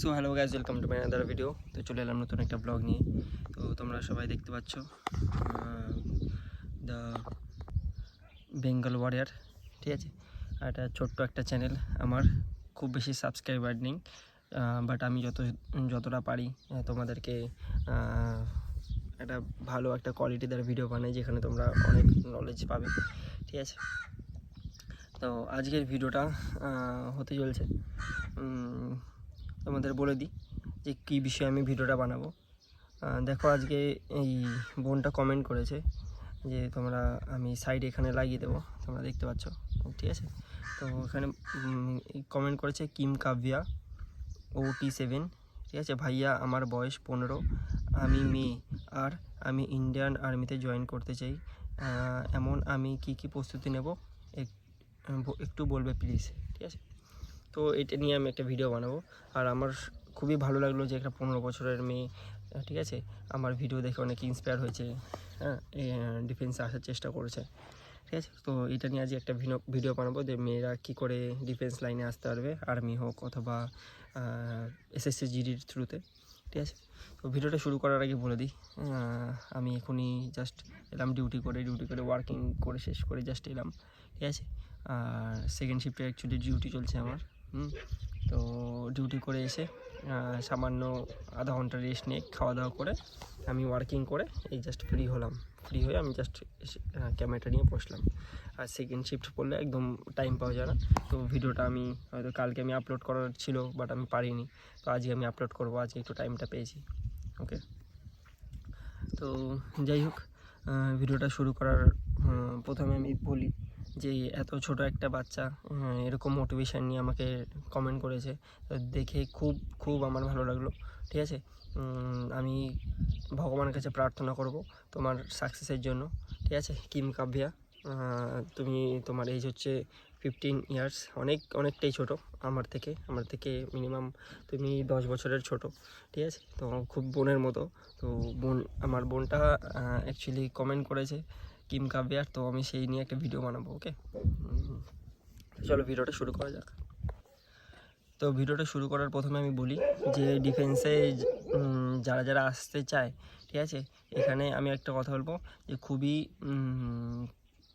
So hello guys welcome to my other video তো চলে এলাম নতুন একটা ব্লগ নিয়ে। তো তোমরা সবাই দেখতে পাচ্ছ দ্য বেঙ্গল ওয়ারিয়ার ঠিক আছে? এটা ছোট্ট একটা চ্যানেল আমার, খুব বেশি সাবস্ক্রাইবার নেই বাট আমি যত, যতটা পারি তোমাদেরকে একটা ভালো একটা কোয়ালিটিদার ভিডিও বানাই, যেখানে তোমরা অনেক নলেজ পাবে, ঠিক আছে? তো আজকের ভিডিওটা হতে চলছে তোমাদের বলে দিই যে কী বিষয়ে আমি ভিডিওটা বানাবো। দেখো আজকে এই বোনটা কমেন্ট করেছে যে তোমরা আমি সাইড এখানে লাগিয়ে দেবো, তোমরা দেখতে পাচ্ছ, ঠিক আছে? তো এখানে কমেন্ট করেছে কিম কাব্যা ও টি সেভেন ঠিক আছে? ভাইয়া, আমার বয়স পনেরো, আমি মেয়ে, আর আমি ইন্ডিয়ান আর্মিতে জয়েন করতে চাই। এমন আমি কি কি প্রস্তুতি নেব? একটু বলবে প্লিজ ঠিক আছে? তো এটা নিয়ে আমি একটা ভিডিও বানাবো। আর আমার খুবই ভালো লাগল যে একটা পনেরো বছরের মেয়ে ঠিক আছে? আমার ভিডিও দেখে অনেক ইন্সপায়ার হয়েছে হ্যাঁ? ডিফেন্সে আসার চেষ্টা করেছে, ঠিক আছে? তো এটা নিয়ে আজ একটা ভিডিও বানাবো যে মেয়েরা কী করে ডিফেন্স লাইনে আসতে পারবে আর্মি হোক অথবা এসএসসি জিডির থ্রুতে ঠিক আছে? তো ভিডিওটা শুরু করার আগে বলে দিই আমি এখনই জাস্ট এলাম ডিউটি করে ডিউটি করে ওয়ার্কিং করে শেষ করে জাস্ট এলাম, ঠিক আছে? আর সেকেন্ড শিফটে অ্যাকচুয়ালি ডিউটি চলছে আমার। তো ডিউটি করে এসে সামান্য আধা ঘণ্টা রেস্ট নিয়ে খাওয়া দাওয়া করে আমি ওয়ার্কিং করে এই জাস্ট ফ্রি হলাম। ফ্রি হয়ে আমি জাস্ট ক্যামেরাটা নিয়ে বসলাম। আর সেকেন্ড শিফট পড়লে একদম টাইম পাওয়া যায় না। তো ভিডিওটা আমি হয়তো কালকে আমি আপলোড করার ছিল বাট আমি পারিনি। তো আজকে আমি আপলোড করব, আজকে একটু টাইমটা পেয়েছি। ওকে তো যাই হোক ভিডিওটা শুরু করার প্রথমে আমি বলি যে এত ছোট একটা বাচ্চা এরকম মোটিভেশান নিয়ে আমাকে কমেন্ট করেছে। তো দেখে খুব খুব আমার ভালো লাগল, ঠিক আছে? আমি ভগবানের কাছে প্রার্থনা করব তোমার সাকসেসের জন্য, ঠিক আছে? কিম কাব্যা তুমি তোমার এজ হচ্ছে ফিফটিন ইয়ার্স অনেক, অনেকটাই ছোট আমার থেকে আমার থেকে মিনিমাম তুমি দশ বছরের ছোট, ঠিক আছে? তো খুব বোনের মতো, তো বোন, আমার বোনটা অ্যাকচুয়ালি কমেন্ট করেছে কিম কাব্যার, তো আমি সেই নিয়ে একটা ভিডিও বানাবো ওকে চলো ভিডিওটা শুরু করা যাক। তো ভিডিওটা শুরু করার প্রথমে আমি বলি যে ডিফেন্সে যারা যারা আসতে চায়, ঠিক আছে? এখানে আমি একটা কথা বলব যে খুবই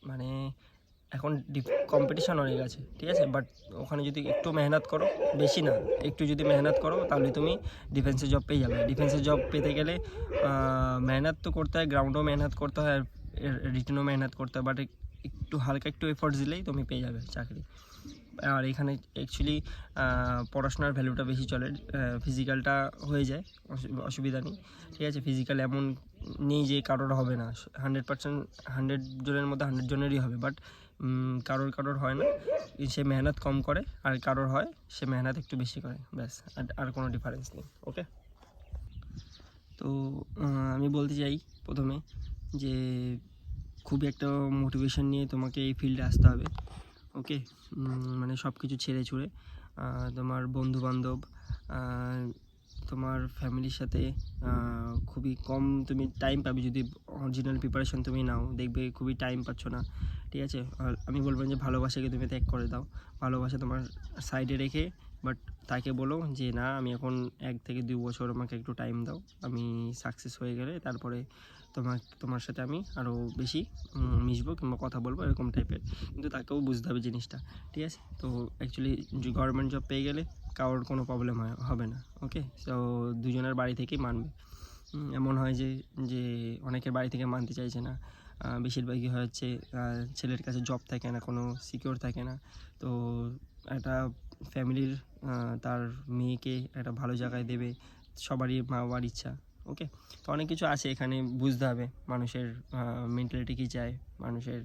মানে এখন কম্পিটিশন অনেক আছে, ঠিক আছে? বাট ওখানে যদি একটু মেহনত করো, বেশি না, একটু যদি মেহনত করো, তাহলে তুমি ডিফেন্সে জব পেয়ে যাবে। ডিফেন্সে জব পেতে গেলে মেহনত তো করতে হয় গ্রাউন্ডেও মেহনত করতে হয়, আর রিটেনও মেহনত করতে বাট একটু হালকা একটু এফোর্ট দিলেই তুমি পেয়ে যাবে চাকরি। আর এখানে অ্যাকচুয়ালি পড়াশোনার ভ্যালুটা বেশি চলে ফিজিক্যালটা হয়ে যায়, অসু- অসুবিধা নেই, ঠিক আছে? ফিজিক্যাল এমন নেই যে কারোর হবে না হান্ড্রেড পার্সেন্ট হান্ড্রেড জনের মধ্যে হান্ড্রেড জনেরই হবে বাট কারোর কারোর হয় না, সে মেহনত কম করে, আর কারোর হয়, সে মেহনত একটু বেশি করে, ব্যাস, আর আর কোনো ডিফারেন্স নেই ওকে তো আমি বলতে চাই প্রথমে যে খুবই একটা মোটিভেশন নিয়ে তোমাকে এই ফিল্ডে আসতে হবে ওকে মানে সব কিছু ছেড়ে ছুড়ে তোমার বন্ধু বান্ধব তোমার ফ্যামিলির সাথে খুবই কম তুমি টাইম পাবে। যদি অরিজিনাল প্রিপারেশন তুমি নাও, দেখবে খুবই টাইম পাচ্ছ না, ঠিক আছে? আর আমি বলব যে ভালোবাসাকে তুমি ত্যাগ করে দাও। ভালোবাসা তোমার সাইডে রেখে বাট তাকে বলো যে, না, আমি এখন এক থেকে দু বছর আমাকে একটু টাইম দাও। আমি সাকসেস হয়ে গেলে তারপরে তোমার তোমার সাথে আমি আরও বেশি মিশবো কিংবা কথা বলব এরকম টাইপের কিন্তু তাকেও বুঝতে হবে জিনিসটা, ঠিক আছে? তো অ্যাকচুয়ালি গভর্নমেন্ট জব পেয়ে গেলে কারোর কোনো প্রবলেম হয়, হবে না ওকে তো দুজনের বাড়ি থেকেই মানবে। এমন হয় যে যে অনেকের বাড়ি থেকে মানতে চাইছে না। বেশিরভাগই হচ্ছে ছেলের কাছে জব থাকে না, কোনো সিকিওর থাকে না। তো একটা ফ্যামিলির তার মেয়েকে একটা ভালো জায়গায় দেবে, সবারই মা বাবার ইচ্ছা। ওকে? তো অনেক কিছু আছে এখানে, বুঝতে হবে মানুষের মেন্টালিটি কী চায়, মানুষের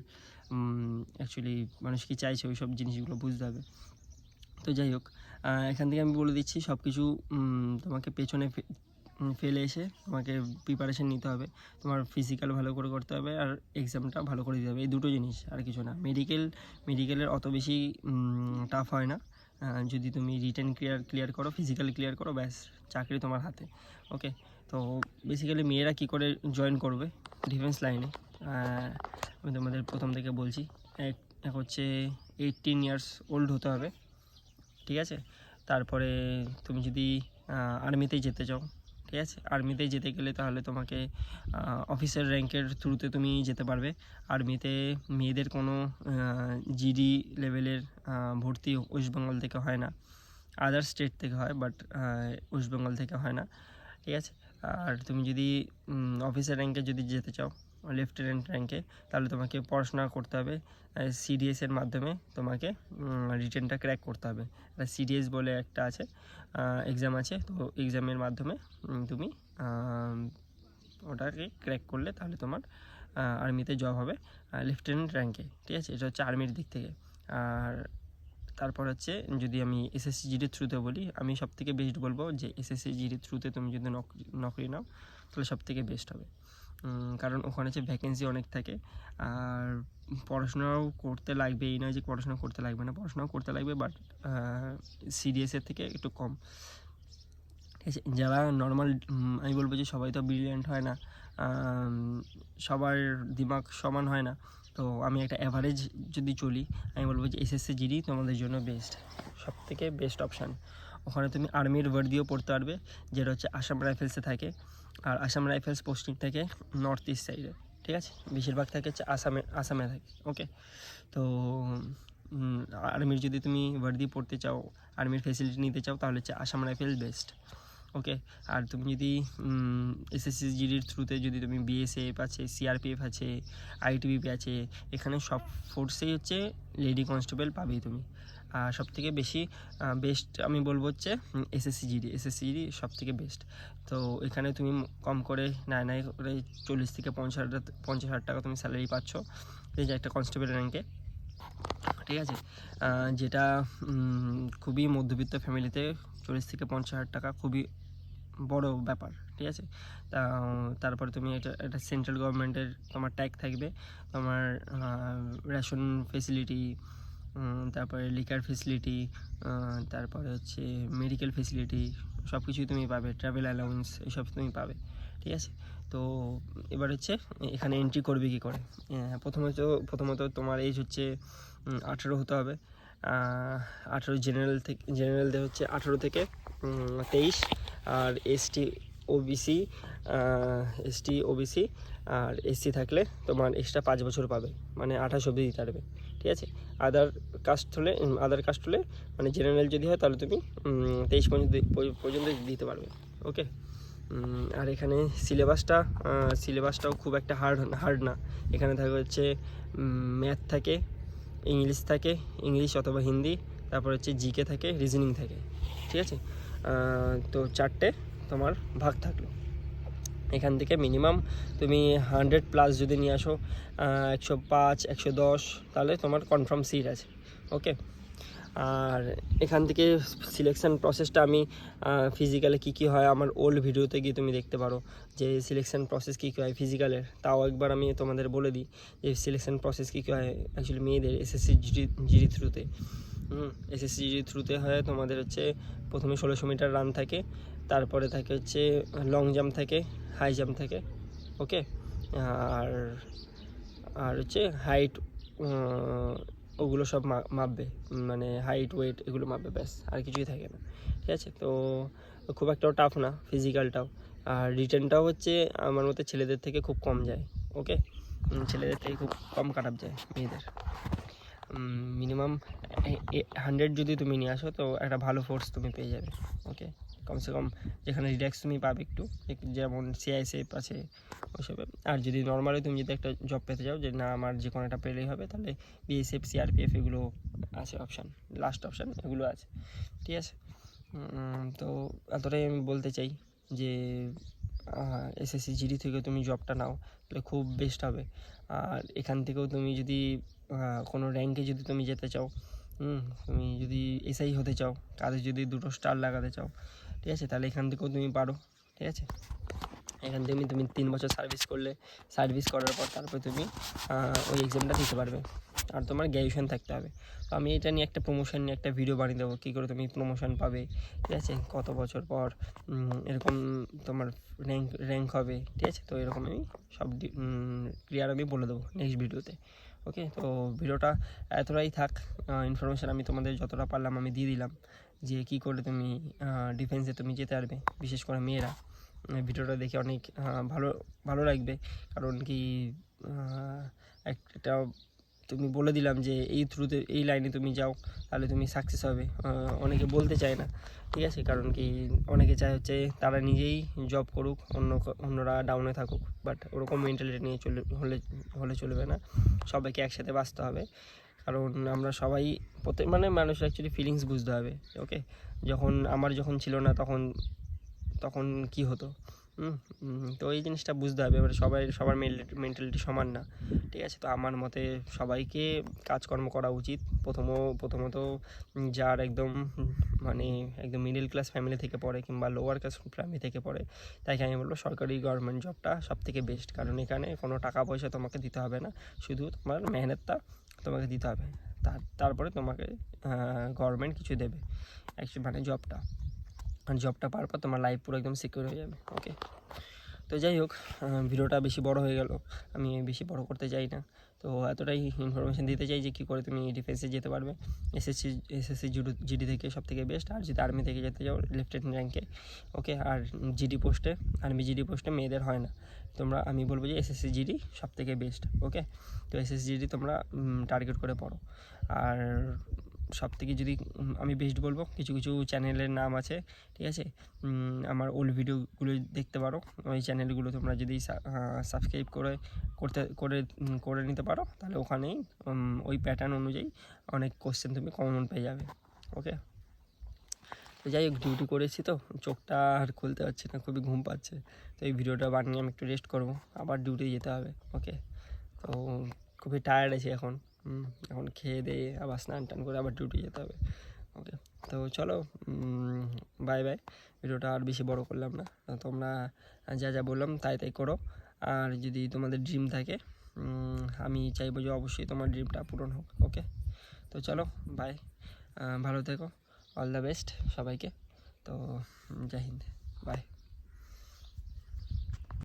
অ্যাকচুয়ালি মানুষ কী চাইছে ওই সব জিনিসগুলো বুঝতে হবে। তো যাই হোক এখান থেকে আমি বলে দিচ্ছি সব কিছু তোমাকে পেছনে ফেলে এসে তোমাকে প্রিপারেশান নিতে হবে। তোমার ফিজিক্যাল ভালো করে করতে হবে আর এক্সামটা ভালো করে দিতে হবে। এই দুটো জিনিস, আর কিছু না। মেডিকেল মেডিকেলের অত বেশি টাফ হয় না। যদি তুমি রিটার্ন ক্লিয়ার ক্লিয়ার করো ফিজিক্যাল ক্লিয়ার করো, ব্যাস, চাকরি তোমার হাতে। ওকে? তো বেসিক্যালি মেয়েরা কী করে জয়েন করবে ডিফেন্স লাইনে আমি তোমাদের প্রথম থেকে বলছি, এক হচ্ছে এইটিন ইয়ার্স ওল্ড হতে হবে, ঠিক আছে? তারপরে তুমি যদি আর্মিতেই যেতে চাও, ঠিক আছে? আর্মিতে যেতে গেলে তাহলে তোমাকে অফিসার র্যাঙ্কের থ্রুতে তুমি যেতে পারবে। আর্মিতে মেয়েদের কোনো জিডি লেভেলের ভর্তি ওয়েস্ট বেঙ্গল থেকে হয় না। আদার স্টেট থেকে হয় বাট ওয়েস্ট বেঙ্গল থেকে হয় না, ঠিক আছে? আর তুমি যদি অফিসার র্যাঙ্কে যদি যেতে চাও লেফটেন্যান্ট র্যাঙ্কে তাহলে তোমাকে পড়াশোনা করতে হবে সিডিএস এর মাধ্যমে তোমাকে রিটেনটা ক্র্যাক করতে হবে। সিডিএস বলে একটা আছে এক্সাম আছে, তো এক্সামের মাধ্যমে তুমি ওটাকে ক্র্যাক করলে তাহলে তোমার আর্মিতে জব হবে লেফটেন্যান্ট র্যাঙ্কে ঠিক আছে? এটা হচ্ছে আর্মির দিক থেকে। আর তারপর হচ্ছে যদি আমি এসএসসি জিডির থ্রুতে বলি, আমি সব থেকে বেস্ট বলব যে এসএসসি জিডির থ্রুতে তুমি যদি নকরি নাও, তাহলে সব থেকে বেস্ট হবে কারণ ওখানে হচ্ছে ভ্যাকেন্সি অনেক থাকে। আর পড়াশোনাও করতে লাগবে, এই নয় যে পড়াশোনা করতে লাগবে না, পড়াশোনাও করতে লাগবে বাট সিডিএসের থেকে একটু কম। যারা নর্মাল আমি বলব যে সবাই তো ব্রিলিয়ান্ট হয় না সবার দিমাগ সমান হয় না তো আমি একটা অ্যাভারেজ যদি চলি, আমি বলব যে এসএসসি জিডি তোমাদের জন্য বেস্ট সব থেকে বেস্ট অপশান ওখানে তুমি আর্মির দিয়েও পড়তে পারবে, যেটা হচ্ছে আসাম রাইফেলসে থাকে, আর আসাম রাইফেলস পোস্টিং থাকে নর্থ ইস্ট সাইডে ঠিক আছে? বেশিরভাগ থাকে হচ্ছে আসামে আসামে থাকে ওকে তো আর্মির যদি তুমি ওয়ার্দি পড়তে চাও, আর্মির ফেসিলিটি নিতে চাও, তাহলে হচ্ছে আসাম রাইফেল বেস্ট ওকে, আর তুমি যদি এসএসসি জিডির থ্রুতে যদি তুমি বিএসএফ আছে সিআরপিএফ আছে আইটিবিপি আছে, এখানে সব ফোর্সেই হচ্ছে লেডি কনস্টেবল পাবেই তুমি। আর সব থেকে বেশি বেস্ট আমি বলব হচ্ছে এসএসসি জিডি এসএসসি জিডি সব থেকে বেস্ট তো এখানে তুমি কম করে, নাই নাই করে চল্লিশ থেকে পঞ্চাশ হাজার পঞ্চাশ হাজার টাকা তুমি স্যালারি পাচ্ছ, এই যে একটা কনস্টেবল র্যাঙ্কে ঠিক আছে? যেটা খুবই মধ্যবিত্ত ফ্যামিলিতে চল্লিশ থেকে পঞ্চাশ হাজার টাকা খুবই বড় ব্যাপার ঠিক আছে? তারপরে তুমি এটা এটা সেন্ট্রাল গভর্নমেন্টের তোমার ট্যাগ থাকবে তোমার রেশন ফেসিলিটি তারপরে লিকার ফেসিলিটি তারপরে হচ্ছে মেডিকেল ফেসিলিটি সব কিছুই তুমি পাবে ট্রাভেল অ্যালাউন্স এসব তুমি পাবে ঠিক আছে? তো এবার হচ্ছে এখানে এন্ট্রি করবে কী করে? আহ, প্রথমত প্রথমত তোমার এজ হচ্ছে আঠেরো হতে হবে। আঠেরো জেনারেল থেকে জেনারেলদের হচ্ছে আঠেরো থেকে তেইশ, আর এসটি ওবিসি এসটি ওবিসি আর এসসি থাকলে তোমার এক্সট্রা পাঁচ বছর পাবে মানে আঠাশ অবধি দিতে পারবে, ঠিক আছে? আদার কাস্ট হলে আদার কাস্ট হলে মানে জেনারেল যদি হয় তাহলে তুমি তেইশ পর্যন্ত পর্যন্ত দিতে পারবে, ওকে? আর এখানে সিলেবাসটা সিলেবাসটাও খুব একটা হার্ড হার্ড না, এখানে থাকে হচ্ছে ম্যাথ থাকে ইংলিশ থাকে, ইংলিশ অথবা হিন্দি, তারপর হচ্ছে জিকে থাকে রিজনিং থাকে, ঠিক আছে? তো চারটে তোমার ভাগ থাকল। এখান থেকে মিনিমাম তুমি হান্ড্রেড প্লাস যদি নিয়ে আসো একশো পাঁচ, একশো দশ, তাহলে তোমার কনফার্ম সিট আছে ওকে আর এখান থেকে সিলেকশান প্রসেসটা আমি ফিজিক্যালে কী কী হয় আমার ওল্ড ভিডিওতে গিয়ে তুমি দেখতে পারো যে সিলেকশান প্রসেস কী কী হয় ফিজিক্যালের তাও একবার আমি তোমাদের বলে দিই যে সিলেকশন প্রসেস কী কী হয় অ্যাকচুয়ালি মেয়েদের এসএসসি জিডি জিডি থ্রুতে এসএসসি জিডি থ্রুতে হয় তোমাদের হচ্ছে প্রথমে ষোলোশো মিটার রান থাকে, তারপরে থাকে হচ্ছে লং জাম্প থাকে হাই জাম্প থাকে ওকে আর আর হচ্ছে হাইট ওগুলো সব মাপবে। মানে হাইট ওয়েট এগুলো মাপবে, ব্যাস, আর কিছুই থাকে না। ঠিক আছে? তো খুব একটাও টাফ না ফিজিক্যালটাও আর রিটার্নটাও হচ্ছে, আমার মতে ছেলেদের থেকে খুব কম যায় ওকে ছেলেদের থেকে খুব কম কাট যায়, মেয়েদের। মিনিমাম হান্ড্রেড যদি তুমি নিয়ে আসো, তো একটা ভালো ফোর্স তুমি পেয়ে যাবে ওকে কমসে কম যেখানে রিল্যাক্স তুমি পাবে একটু। এক- যেমন সিআইএসএফ আছে ওইসবে। আর যদি নর্মালি তুমি যদি একটা জব পেতে চাও যে না আমার যে কোনো একটা পেলেই হবে, তাহলে বিএসএফ সিআরপিএফ এগুলো আছে অপশান লাস্ট অপশান এগুলো আছে। ঠিক আছে? তো এতটাই আমি বলতে চাই যে এসএসসি জিডি থেকে তুমি জবটা নাও, তাহলে খুব বেস্ট হবে। আর এখান থেকেও তুমি যদি কোনো র্যাঙ্কে যদি তুমি যেতে চাও তুমি যদি এসআই হতে চাও কাদের যদি দুটো স্টার লাগাতে চাও ঠিক আছে? তাহলে এখান থেকেও তুমি পারো, ঠিক আছে? এখান থেকে তুমি তিন বছর সার্ভিস করলে সার্ভিস করার পর তারপর তুমি ওই এক্সামটা দিতে পারবে। আর তোমার গ্র্যাজুয়েশন থাকতে হবে। তো আমি এটা নিয়ে একটা প্রমোশন নিয়ে একটা ভিডিও বানিয়ে দেবো, কী করে তুমি প্রমোশন পাবে, ঠিক আছে? কত বছর পর এরকম তোমার র্যাঙ্ক র্যাঙ্ক হবে, ঠিক আছে? তো এরকম আমি সব ক্লিয়ার আমি বলে দেবো নেক্সট ভিডিওতে ওকে তো ভিডিওটা এতটাই থাক ইনফরমেশান আমি তোমাদের যতটা পারলাম আমি দিয়ে দিলাম। যে কী করে তুমি ডিফেন্সে তুমি যেতে পারবে, বিশেষ করে মেয়েরা। ভিডিওটা দেখে অনেক ভালো ভালো লাগবে। কারণ কি একটা তুমি বলে দিলাম যে এই থ্রুতে এই লাইনে তুমি যাও, তাহলে তুমি সাকসেস হবে। অনেকে বলতে চায় না, ঠিক আছে? কারণ কি, অনেকে চায় হচ্ছে তারা নিজেই জব করুক, অন্য অন্যরা ডাউনে থাকুক। বাট ওরকম মেন্টালিটি নিয়ে চলে, হলে হলে চলবে না। সবাইকে একসাথে বাঁচতে হবে। কারণ আমরা সবাই প্রত্যেক মানে মানুষের অ্যাকচুয়ালি ফিলিংস বুঝতে হবে ওকে যখন আমার যখন ছিল না তখন তখন কি হতো? তো এই জিনিসটা বুঝতে হবে, এবার সবাই, সবার মেন্টালিটি সমান না, ঠিক আছে? তো আমার মতে সবাইকে কাজকর্ম করা উচিত। প্রথম প্রথমত যার একদম মানে একদম মিডল ক্লাস ফ্যামিলি থেকে পড়ে কিংবা লোয়ার ক্লাস ফ্যামিলি থেকে পড়ে তাই আমি বলব সরকারি গভর্নমেন্ট জবটা সব থেকে বেস্ট কারণ এখানে কোনো টাকা পয়সা তোমাকে দিতে হবে না। শুধু তোমার মেহনতটা তোমাকে দিতে হবে। তার, তারপরে তোমাকে গভর্নমেন্ট কিছু দেবে। অ্যাকচুয়ালি মানে জবটা আর জবটা পাওয়ার পর তোমার লাইফ পুরো একদম সিকিউর হয়ে যাবে ওকে তো যাই হোক ভিডিওটা বেশি বড় হয়ে গেল। আমি বেশি বড় করতে চাই না। তো এতটাই ইনফরমেশান দিতে চাই যে কী করে তুমি ডিফেন্সে যেতে পারবে। এসএসসি এসএসসি জিডি থেকে সব থেকে বেস্ট আর যদি আর্মি থেকে যেতে যাও লেফটেন্ট র্যাঙ্কে ওকে আর জিডি পোস্টে আর্মি জিডি পোস্টে মেয়েদের হয় না। তোমরা, আমি বলব যে এসএসসি জিডি সব থেকে বেস্ট ওকে তো এসএসসি জিডি তোমরা টার্গেট করে পড়ো। আর সব থেকে যদি আমি বেস্ট বলব, কিছু কিছু চ্যানেলের নাম আছে, ঠিক আছে? আমার ওল্ড ভিডিওগুলো দেখতে পারো। ওই চ্যানেলগুলো তোমরা যদি সাবস্ক্রাইব করে, করতে, করে করে নিতে পারো, তাহলে ওখানেই ওই প্যাটার্ন অনুযায়ী অনেক কোশ্চেন তুমি কমন পেয়ে যাবে ওকে তো যাই হোক ডিউটি করেছি তো, চোখটা আর খুলতে পারছি না, খুবই ঘুম পাচ্ছে। তো এই ভিডিওটা বানিয়ে আমি একটু রেস্ট করব, আবার ডিউটি যেতে হবে ওকে তো খুবই টায়ার্ড আছি এখন। এখন খেয়ে দিয়ে আবার স্নান টান করে আবার ডিউটি যেতে হবে। ওকে তো চলো বাই বাই ভিডিওটা আর বেশি বড় করলাম না। তোমরা যা যা বললাম তাই তাই করো। আর যদি তোমাদের ড্রিম থাকে আমি চাইব যে অবশ্যই তোমার ড্রিমটা পূরণ হোক ওকে তো চলো বাই ভালো থেকো। অল দ্য বেস্ট সবাইকে। তো জয় হিন্দ। বাই